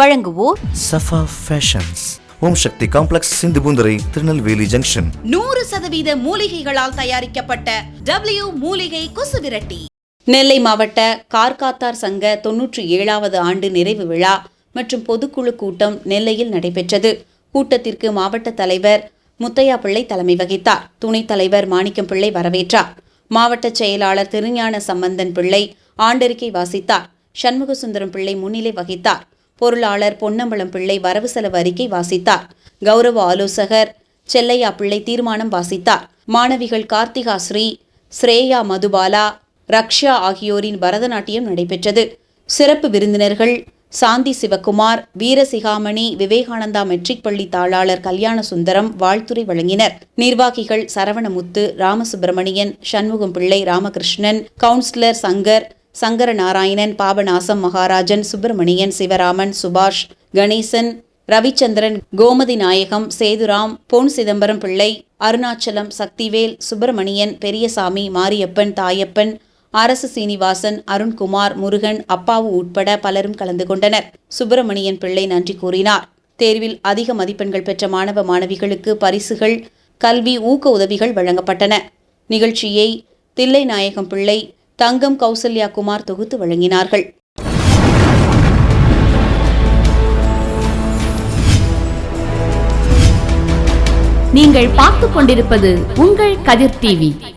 வழங்குவோர் Safa fashions Om Shakti complex Sindhupoonthurai Tirunelveli junction. நூறு சதவீத மூலிகைகளால் தயாரிக்கப்பட்ட டபிள்யூ மூலிகை கொசுவிரட்டி. நெல்லை மாவட்ட கார்காத்தார் சங்க தொன்னூற்றி ஏழாவது ஆண்டு நிறைவு விழா மற்றும் பொதுக்குழு கூட்டம் நெல்லையில் நடைபெற்றது. கூட்டத்திற்கு மாவட்ட தலைவர் முத்தையா பிள்ளை தலைமை வகித்தார். துணைத் தலைவர் மாணிக்கம் பிள்ளை வரவேற்றார். மாவட்ட செயலாளர் திருஞான சம்பந்தன் பிள்ளை ஆண்டறிக்கை வாசித்தார். சண்முகசுந்தரம் பிள்ளை முன்னிலை வகித்தார். பொருளாளர் பொன்னம்பலம் பிள்ளை வரவு செலவு அறிக்கை வாசித்தார். கௌரவ ஆலோசகர் செல்லையா பிள்ளை தீர்மானம் வாசித்தார். மாணவிகள் கார்த்திகா ஸ்ரீ ஸ்ரேயா மதுபாலா ரக்ஷா ஆகியோரின் பரதநாட்டியம் நடைபெற்றது. சிறப்பு விருந்தினர்கள் சாந்தி சிவகுமார் வீரசிகாமணி விவேகானந்தா மெட்ரிக் பள்ளி தாளாளர் கல்யாண சுந்தரம் வாழ்த்துரை வழங்கினர். நிர்வாகிகள் சரவணமுத்து ராமசுப்பிரமணியன் சண்முகம் பிள்ளை ராமகிருஷ்ணன் கவுன்சிலர் சங்கர் சங்கர நாராயணன் பாபநாசம் மகாராஜன் சுப்பிரமணியன் சிவராமன் சுபாஷ் கணேசன் ரவிச்சந்திரன் கோமதி நாயகம் சேதுராம் பொன் சிதம்பரம் பிள்ளை அருணாச்சலம் சக்திவேல் சுப்பிரமணியன் பெரியசாமி மாரியப்பன் தாயப்பன் அரசு சீனிவாசன் அருண்குமார் முருகன் அப்பாவு உட்பட பலரும் கலந்து கொண்டனர். சுப்பிரமணியன் பிள்ளை நன்றி கூறினார். தேர்வில் அதிக மதிப்பெண்கள் பெற்ற மாணவ மாணவிகளுக்கு பரிசுகள் கல்வி ஊக்க உதவிகள் வழங்கப்பட்டன. நிகழ்ச்சியை தில்லை நாயகம் பிள்ளை தங்கம் கௌசல்யா குமார் தொகுத்து வழங்கினார்கள். நீங்கள் பார்த்துக் கொண்டிருப்பது உங்கள் கதிர் டிவி.